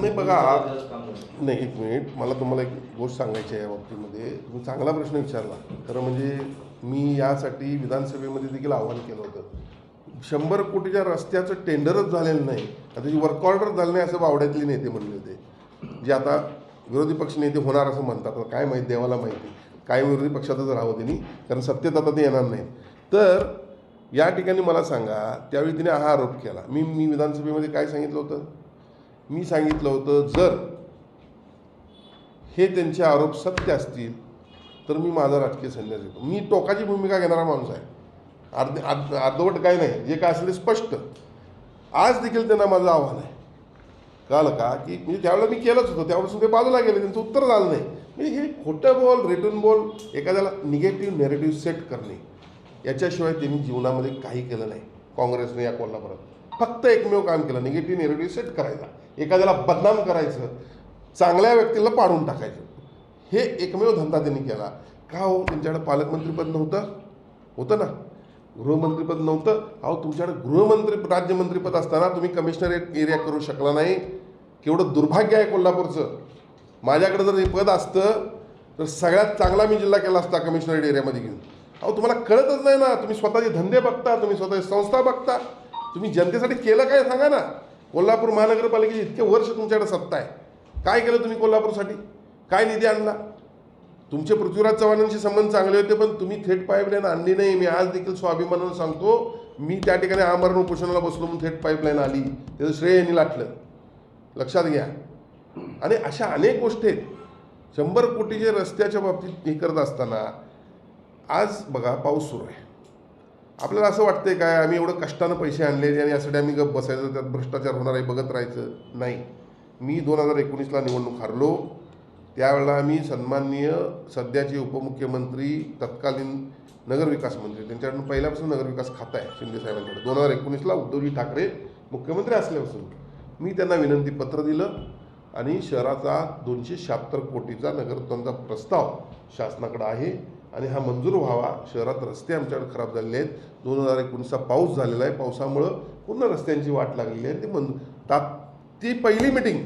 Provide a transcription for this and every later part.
नाही बघा. नाही एक मिनिट. मला तुम्हाला एक गोष्ट सांगायची आहे या बाबतीमध्ये. तुम्ही चांगला प्रश्न विचारला. खरं म्हणजे मी यासाठी विधानसभेमध्ये देखील आव्हान केलं होतं. शंभर कोटीच्या रस्त्याचं टेंडरच झालेलं नाही. आता त्याची वर्क ऑर्डर झालं नाही असं बावड्यातले नेते म्हणले होते. जे आता विरोधी पक्ष नेते होणार असं म्हणतात. काय माहीत देवाला माहिती काय विरोधी पक्षातच राहावं त्यांनी? कारण सत्तेत आता ते येणार नाहीत. तर या ठिकाणी मला सांगा त्यावेळी तिने हा आरोप केला. मी मी विधानसभेमध्ये काय सांगितलं होतं? मी सांगितलं होतं जर हे त्यांचे आरोप सत्य असतील तर मी माझा राजकीय संन्यास घेतो मी टोकाची भूमिका घेणारा माणूस आहे. अर्ध अर्ध अर्धवट काय नाही. जे काय असेल स्पष्ट. आज देखील त्यांना माझं आव्हान आहे. कळलं का की म्हणजे त्यावेळेला मी केलंच होतं. त्यावेळेस ते बाजूला गेले. त्यांचं उत्तर झालं नाही. म्हणजे हे खोटं बोल रिटर्न बोल एखाद्याला निगेटिव्ह नेरेटिव्ह सेट करणे याच्याशिवाय त्यांनी जीवनामध्ये काही केलं नाही. काँग्रेसने या कोल्हापुरात. फक्त एकमेव काम केलं निगेटिव्ह नेरेटिव्ह सेट करायचा. एखाद्याला बदनाम करायचं चांगल्या व्यक्तीला पाडून टाकायचं. हे एकमेव धंदा त्यांनी केला. का हो? त्यांच्याकडे पालकमंत्रीपद नव्हतं? होतं ना. गृहमंत्रीपद नव्हतं. अहो तुमच्याकडे गृहमंत्री राज्यमंत्रीपद असताना तुम्ही कमिशनर एरिया करू शकला नाही. केवढं दुर्भाग्य आहे कोल्हापूरचं. माझ्याकडे जर हे पद असतं तर सगळ्यात चांगला मी जिल्हा केला असता कमिशनरेट एरियामध्ये घेऊन. अहो तुम्हाला कळतच नाही ना. तुम्ही स्वतःचे धंदे बघता तुम्ही स्वतःची संस्था बघता. तुम्ही जनतेसाठी केलं काय सांगा ना. कोल्हापूर महानगरपालिकेची इतके वर्ष तुमच्याकडे सत्ता आहे. काय केलं तुम्ही कोल्हापूरसाठी? काय निधी आणला? तुमचे पृथ्वीराज चव्हाणांशी संबंध चांगले होते पण तुम्ही थेट पाईपलाईन आणली नाही. मी आज देखील स्वाभिमानानं सांगतो मी त्या ठिकाणी आमरण उपोषणाला बसलो म्हणून थेट पाईपलाईन आली. त्याचं श्रेय यांनी लाटलं. लक्षात घ्या. आणि अशा अनेक गोष्टी आहेत. शंभर कोटीचे रस्त्याच्या बाबतीत हे करत असताना आज बघा पाऊस सुरू आहे. आपल्याला असं वाटतंय काय आम्ही एवढं कष्टानं पैसे आणले आणि यासाठी आम्ही गप बसायचं त्यात भ्रष्टाचार होणार आहे बघत राहायचं? नाही. मी दोन हजार एकोणीसला निवडणूक हारलो. त्यावेळेला आम्ही सन्माननीय सध्याचे उपमुख्यमंत्री तत्कालीन नगरविकास मंत्री त्यांच्याकडून पहिल्यापासून नगरविकास खातं आहे शिंदे साहेबांकडे. दोन हजार एकोणीसला उद्धवजी ठाकरे मुख्यमंत्री असल्यापासून मी त्यांना विनंती पत्र दिलं आणि शहराचा दोनशे शहात्तर कोटीचा नगरत्वांचा प्रस्ताव शासनाकडे आहे. आणि हा मंजूर व्हावा. शहरात रस्ते आमच्याकडे खराब झालेले आहेत. दोन हजार एकोणीसचा पाऊस झालेला आहे. पावसामुळं पुन्हा रस्त्यांची वाट लागलेली आहे. ती मंजूर तात ती पहिली मिटिंग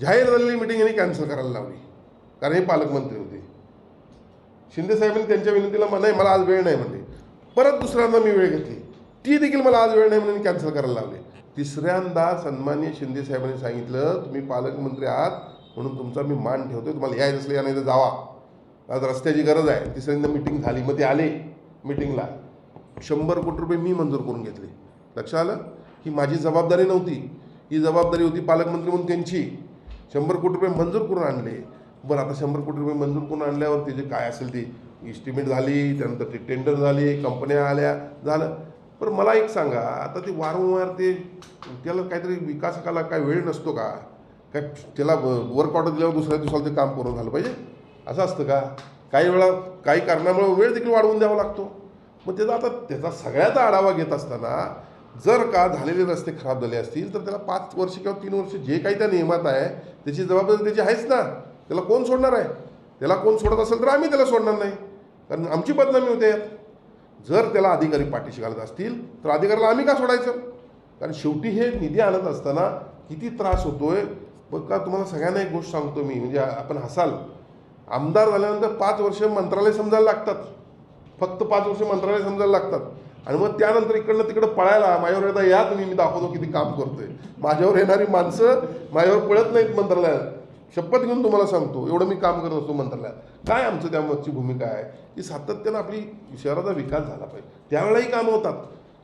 जाहीर झालेली मिटिंग यांनी कॅन्सल करायला लावली. कारण हे पालकमंत्री होते. शिंदे साहेबांनी त्यांच्या विनंतीला मला नाही मला आज वेळ नाही म्हणले. परत दुसऱ्यांदा मी वेळ घेतली. ती देखील मला आज वेळ नाही म्हणून कॅन्सल करायला लावले. तिसऱ्यांदा सन्मान्य शिंदे साहेबांनी सांगितलं तुम्ही पालकमंत्री आहात म्हणून तुमचा मी मान ठेवतोय. तुम्हाला यायचं असलं या नाही तर जावा. आज रस्त्याची गरज आहे. तिसऱ्यांदा मिटिंग झाली मग ते आले मिटिंगला शंभर कोटी रुपये मी मंजूर करून घेतले. लक्षात आलं? ही माझी जबाबदारी नव्हती. ही जबाबदारी होती पालकमंत्री म्हणून त्यांची. शंभर कोटी रुपये मंजूर करून आणले. बरं आता शंभर कोटी रुपये मंजूर करून आणल्यावर ते जे काय असेल ती इस्टिमेट झाली त्यानंतर ते टेंडर झाली कंपन्या आल्या झालं. पण मला एक सांगा आता ते वारंवार ते त्याला काहीतरी विकासकाला काय वेळ नसतो का? काय त्याला वर्क ऑर्डर दिल्यावर दुसऱ्या दिवसाला ते काम करून झालं पाहिजे? असं असतं का? काही वेळा काही कारणामुळे वेळ देखील वाढवून द्यावा लागतो. मग त्याचा आता त्याचा सगळ्याचा आढावा घेत असताना जर का झालेले रस्ते खराब झाले असतील तर त्याला पाच वर्ष किंवा तीन वर्ष जे काही त्या नियमात आहे त्याची जबाबदारी त्याची आहेच ना. त्याला कोण सोडणार आहे? त्याला कोण सोडत असेल तर आम्ही त्याला सोडणार नाही. कारण आमची बदनामी होते. जर त्याला अधिकारी पाठीशी घालत असतील तर अधिकाऱ्याला आम्ही का सोडायचं? कारण शेवटी हे निधी आणत असताना किती त्रास होतोय. बघ का तुम्हाला सगळ्यांना एक गोष्ट सांगतो मी. म्हणजे आपण हसाल. आमदार झाल्यानंतर पाच वर्ष मंत्रालय समजायला लागतात. फक्त पाच वर्ष मंत्रालय समजायला लागतात. आणि मग त्यानंतर इकडनं तिकडं पळायला माझ्यावर एकदा या तुम्ही मी दाखवतो किती काम करतोय. माझ्यावर येणारी माणसं माझ्यावर पळत नाहीत मंत्रालयात. शपथ घेऊन तुम्हाला सांगतो एवढं मी काम करत असतो मंत्रालयात. काय आमचं त्यामागची भूमिका आहे? की सातत्यानं आपली शहराचा विकास झाला पाहिजे. त्यावेळाही कामं होतात.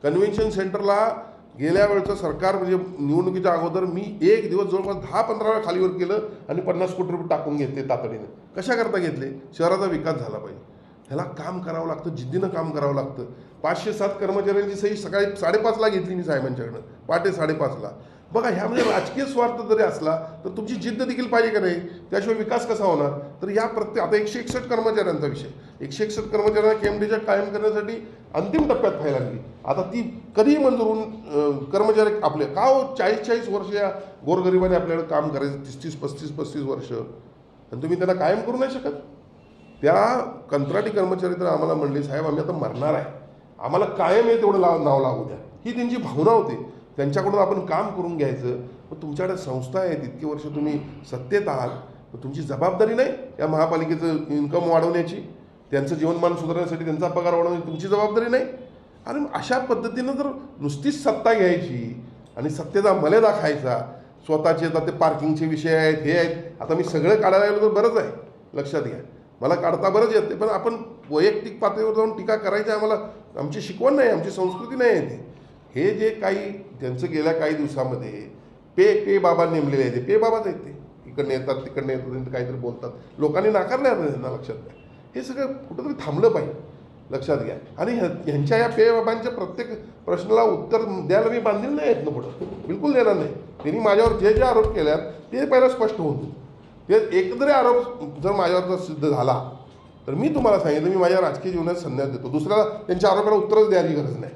कन्व्हेन्शन सेंटरला गेल्या वेळचं सरकार म्हणजे निवडणुकीच्या अगोदर मी एक दिवस जवळपास दहा पंधरा वेळा खालीवर केलं आणि पन्नास कोटी रुपये टाकून घेतले तातडीने. कशाकरता घेतले? शहराचा विकास झाला पाहिजे. ह्याला काम करावं लागतं जिद्दीनं काम करावं लागतं. पाचशे सात कर्मचाऱ्यांची सही सकाळी साडेपाचला घेतली मी साहेबांच्याकडनं. पहाटे साडेपाचला. बघा ह्यामध्ये म्हणजे राजकीय स्वार्थ जरी असला तर तुमची जिद्द देखील पाहिजे का नाही? त्याशिवाय विकास कसा होणार? तर या प्रत्येक आता एकशे एकसष्ट कर्मचाऱ्यांचा विषय. एकशे एकसष्ट कर्मचाऱ्यांना केएमडीच्या कायम करण्यासाठी अंतिम टप्प्यात व्हायला लागली आता ती कधीही मंजूर होऊन कर्मचारी आपले का हो चाळीस चाळीस वर्ष या गोरगरिबाने आपल्याकडे काम करायचं तीस तीस पस्तीस पस्तीस वर्ष? आणि तुम्ही त्यांना कायम करू नाही शकत? त्या कंत्राटी कर्मचारी तर आम्हाला म्हणले साहेब आम्ही आता मरणार आहे. आम्हाला कायम हे तेवढं लाव नाव लागू द्या. ही त्यांची भावना होती. त्यांच्याकडून आपण काम करून घ्यायचं. मग तुमच्याकडे संस्था आहेत इतकी वर्ष तुम्ही सत्तेत आहात. मग तुमची जबाबदारी नाही या महापालिकेचं इन्कम वाढवण्याची? त्यांचं जीवनमान सुधारण्यासाठी त्यांचा पगार वाढवण्याची तुमची जबाबदारी नाही? आणि अशा पद्धतीनं जर नुसतीच सत्ता घ्यायची आणि सत्तेचा मले दाखायचा स्वतःचे आता ते पार्किंगचे विषय आहेत हे आहेत आता मी सगळं काढायला गेलो तर बरंच आहे. लक्षात घ्या. मला काढता बरंच येते पण आपण वैयक्तिक पातळीवर जाऊन टीका करायची आम्हाला. आमची शिकवण नाही आमची संस्कृती नाही आहे ते. हे जे काही त्यांचं गेल्या काही दिवसामध्ये पे पे बाबा नेमलेले आहेत. ते पे बाबाच आहेत ते. इकडनं येतात तिकडनं येतात आणि काहीतरी बोलतात. लोकांनी नाकारले आता त्यांना लक्षात घ्या हे सगळं कुठंतरी थांबलं पाहिजे. लक्षात घ्या. आणि ह्यांच्या या पे बाबांच्या प्रत्येक प्रश्नाला उत्तर द्यायला मी बांधील नाही आहेत ना पुढं. बिलकुल देणार नाही. त्यांनी माझ्यावर जे जे आरोप केल्यात ते पहिला स्पष्ट होऊन ते एकंदरी आरोप जर माझ्यावर जर सिद्ध झाला तर मी तुम्हाला सांगितलं मी माझ्या राजकीय जीवनात संन्यास देतो. दुसऱ्याला त्यांच्या आरोपाला उत्तरच द्यायची गरज नाही.